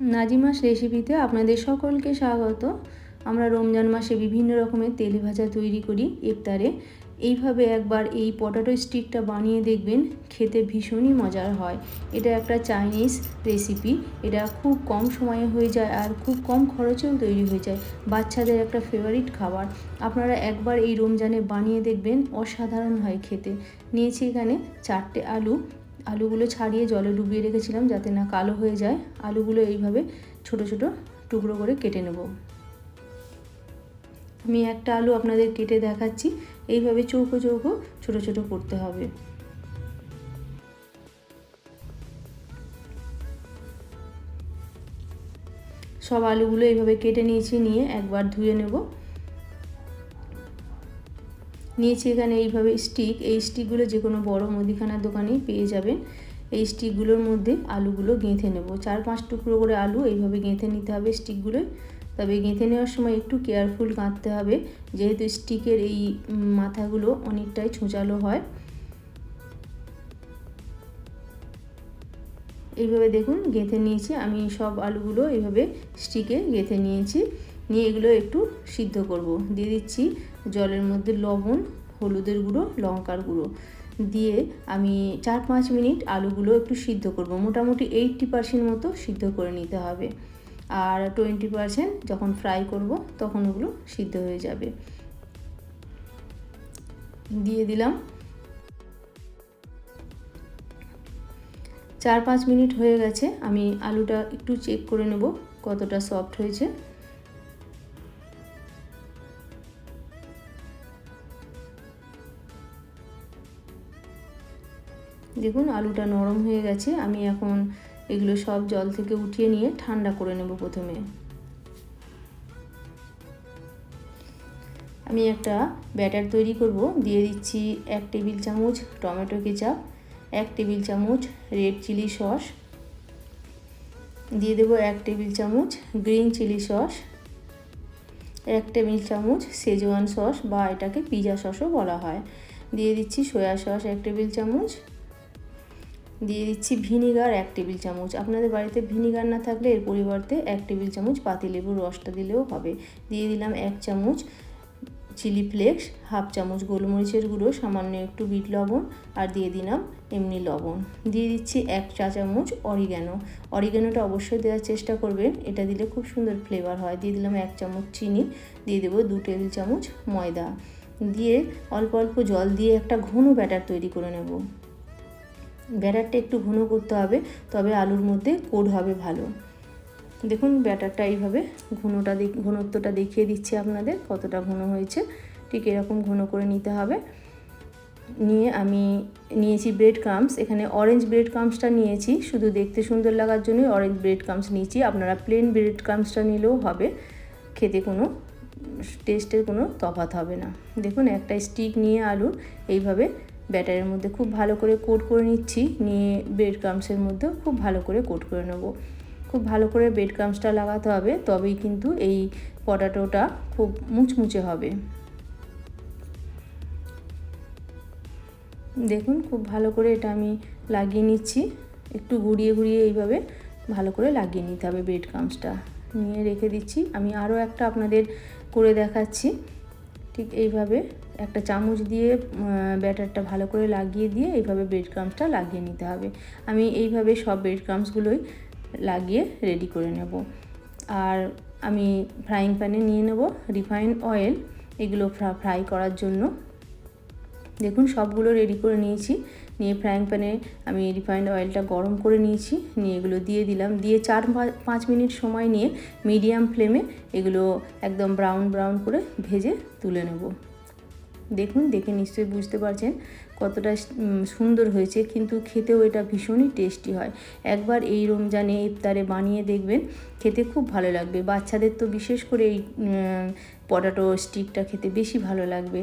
নাজিমাস রেসিপিতে আপনাদের সকলকে স্বাগত। আমরা রমজান মাসে বিভিন্ন রকমের তেলে ভাজা তৈরি করি ইফতারে। এইভাবে একবার এই পটাটো স্টিকটা বানিয়ে দেখবেন, খেতে ভীষণই মজার হয়। এটা একটা চাইনিজ রেসিপি। এটা খুব কম সময়ে হয়ে যায় আর খুব কম খরচেও তৈরি হয়ে যায়। বাচ্চাদের একটা ফেভারিট খাবার। আপনারা একবার এই রমজানে বানিয়ে দেখবেন, অসাধারণ হয় খেতে। নিয়েছি এখানে চারটে আলু আলুগুলো ছাড়িয়ে জলে ডুবিয়ে রেখেছিলাম যাতে না কালো হয়ে যায়। আলুগুলো এইভাবে ছোট ছোট টুকরো করে কেটে নেব। আমি একটা আলু আপনাদের কেটে দেখাচ্ছি। এইভাবে চৌকো চৌকো ছোট ছোট করতে হবে। সব আলুগুলো এইভাবে কেটে নিয়েছি, নিয়ে একবার ধুয়ে নেব। নিয়েছি এখানে এইভাবে স্টিক এই স্টিকগুলো যে কোনো বড় মুদিখানার দোকানেই পেয়ে যাবেন। এই স্টিকগুলোর মধ্যে আলুগুলো গেঁথে নেব। চার পাঁচ টুকরো করে আলু এইভাবে গেঁথে নিতে হবে স্টিকগুলোয় তবে গেঁথে নেওয়ার সময় একটু কেয়ারফুল কাঁদতে হবে। যেহেতু স্টিকের এই মাথাগুলো অনেকটাই ছোঁচালো হয়। এইভাবে দেখুন গেঁথে নিয়েছি। আমি সব আলুগুলো এইভাবে স্টিকে গেঁথে নিয়েছি। নিয়ে এগুলো একটু সিদ্ধ করব। দিয়ে দিচ্ছি জলের মধ্যে লবণ, হলুদের গুঁড়ো, লঙ্কার গুঁড়ো। দিয়ে আমি চার পাঁচ মিনিট আলুগুলো একটু সিদ্ধ করব। মোটামুটি এইটটি পার্সেন্ট মতো সিদ্ধ করে নিতে হবে। আর টোয়েন্টি পার্সেন্ট যখন ফ্রাই করব, তখন ওগুলো সিদ্ধ হয়ে যাবে। দিয়ে দিলাম। চার পাঁচ মিনিট হয়ে গেছে। আমি আলুটা একটু চেক করে নেব কতটা সফট হয়েছে। দেখুন, আলুটা নরম হয়ে গেছে। আমি এখন এগুলো সব জল থেকে উঠিয়ে নিয়ে ঠান্ডা করে নেব প্রথমে। আমি একটা ব্যাটার তৈরি করব। দিয়ে দিচ্ছি এক টেবিল চামচ টমেটো কেচাপ, এক টেবিল চামচ রেড চিলি সস, দিয়ে দেবো এক টেবিল চামচ গ্রিন চিলি সস, এক টেবিল চামচ সেজওয়ান সস বা এটাকে পিজা সসও বলা হয়। দিয়ে দিচ্ছি সয়া সস এক টেবিল চামচ। দিয়ে দিচ্ছি ভিনিগার এক টেবিল চামচ। আপনাদের বাড়িতে ভিনিগার না থাকলে এর পরিবর্তে এক টেবিল চামচ পাতিলেবুর রসটা দিলেও হবে। দিয়ে দিলাম এক চামচ চিলি ফ্লেক্স, হাফ চামচ গোলমরিচের গুঁড়ো, সামান্য একটু বিট লবণ আর দিয়ে দিলাম এমনি লবণ। দিয়ে দিচ্ছি এক চা চামচ অরিগ্যানো। অরিগ্যানোটা অবশ্যই দেওয়ার চেষ্টা করবেন, এটা দিলে খুব সুন্দর ফ্লেভার হয়। দিয়ে দিলাম এক চামচ চিনি, দিয়ে দেবো দু টেবিল চামচ ময়দা। দিয়ে অল্প অল্প জল দিয়ে একটা ঘন ব্যাটার তৈরি করে নেব। ব্যাটারটা একটু ঘন করতে হবে, তবে আলুর মধ্যে কোড হবে ভালো। দেখুন, ব্যাটারটা এইভাবে ঘনটা ঘনত্বটা দেখিয়ে দিচ্ছি আপনাদের, কতটা ঘন হয়েছে। ঠিক এরকম ঘন করে নিতে হবে। নিয়ে আমি নিয়েছি ব্রেড ক্রামস এখানে অরেঞ্জ ব্রেড ক্রামসটা নিয়েছি, শুধু দেখতে সুন্দর লাগার জন্যই অরেঞ্জ ব্রেড ক্রামস নিয়েছি। আপনারা প্লেন ব্রেড ক্রামসটা নিলেও হবে, খেতে কোনো টেস্টের কোনো তফাত হবে না। দেখুন, একটা স্টিক নিয়ে আলু এইভাবে ব্যাটারের মধ্যে খুব ভালো করে কোট করে নিচ্ছি, নিয়ে ব্রেড ক্রামসের মধ্যেও খুব ভালো করে কোট করে নেব। খুব ভালো করে ব্রেড ক্রামসটা লাগাতে হবে, তবেই কিন্তু এই পটাটোটা খুব মুচমুচে হবে। দেখুন, খুব ভালো করে এটা আমি লাগিয়ে নিচ্ছি। একটু ঘুরিয়ে ঘুরিয়ে এইভাবে ভালো করে লাগিয়ে নিতে হবে ব্রেড ক্রামসটা নিয়ে রেখে দিচ্ছি। আমি আরও একটা আপনাদের করে দেখাচ্ছি। ঠিক এইভাবে একটা চামচ দিয়ে ব্যাটারটা ভালো করে লাগিয়ে দিয়ে এইভাবে ব্রেড ক্রামসটা লাগিয়ে নিতে হবে। আমি এইভাবে সব ব্রেড ক্রামসগুলোই লাগিয়ে রেডি করে নেব। আর আমি ফ্রাইং প্যানে নিয়ে নেব রিফাইন্ড অয়েল এগুলো ফ্রাই করার জন্য। দেখুন, সবগুলো রেডি করে নিয়েছি। নিয়ে ফ্রাইং প্যানে আমি রিফাইন্ড অয়েলটা গরম করে নিয়েছি। নিয়ে এগুলো দিয়ে দিলাম। দিয়ে চার পাঁচ মিনিট সময় নিয়ে মিডিয়াম ফ্লেমে এগুলো একদম ব্রাউন ব্রাউন করে ভেজে তুলে নেব। দেখুন, দেখে নিশ্চয়ই বুঝতে পারছেন কতটা সুন্দর হয়েছে, কিন্তু খেতেও এটা ভীষণই টেস্টি হয়। একবার এই রমজানে ইফতারে বানিয়ে দেখবেন, খেতে খুব ভালো লাগবে। বাচ্চাদের তো বিশেষ করে এই পটাটো, স্টিকটা খেতে বেশি ভালো লাগবে।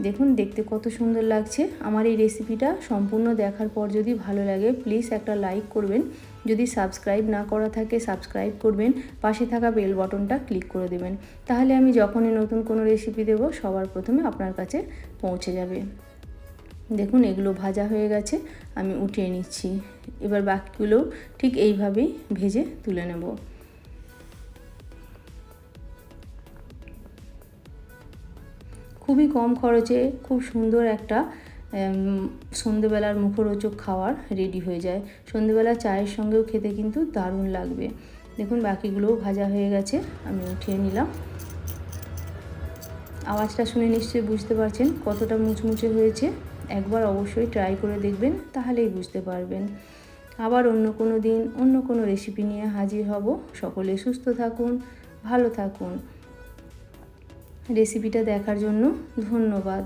দেখুন, দেখতে কত সুন্দর লাগছে। আমার এই রেসিপিটা সম্পূর্ণ দেখার পর যদি ভালো লাগে প্লিজ একটা লাইক করবেন। যদি সাবস্ক্রাইব না করা থাকে সাবস্ক্রাইব করবেন। পাশে থাকা বেল বটনটা ক্লিক করে দেবেন। তাহলে আমি যখনই নতুন কোনো রেসিপি দেব, সবার প্রথমে আপনার কাছে পৌঁছে যাবে। দেখুন, এগুলো ভাজা হয়ে গেছে, আমি উঠিয়ে নিচ্ছি। এবার বাকিগুলো ঠিক এইভাবেই ভেজে তুলে নেব। খুবই কম খরচে খুব সুন্দর একটা সন্ধেবেলার মুখরোচক খাওয়ার রেডি হয়ে যায়। সন্ধেবেলা চায়ের সঙ্গেও খেতে কিন্তু দারুণ লাগবে। দেখুন, বাকিগুলোও ভাজা হয়ে গেছে, আমি উঠিয়ে নিলাম। আওয়াজটা শুনে নিশ্চয়ই বুঝতে পারছেন কতটা মুচমুচে হয়েছে। একবার অবশ্যই ট্রাই করে দেখবেন, তাহলেই বুঝতে পারবেন। আবার অন্য কোনো দিন, অন্য কোনো রেসিপি নিয়ে হাজির হব। সকলে সুস্থ থাকুন, ভালো থাকুন। রেসিপিটা দেখার জন্য ধন্যবাদ।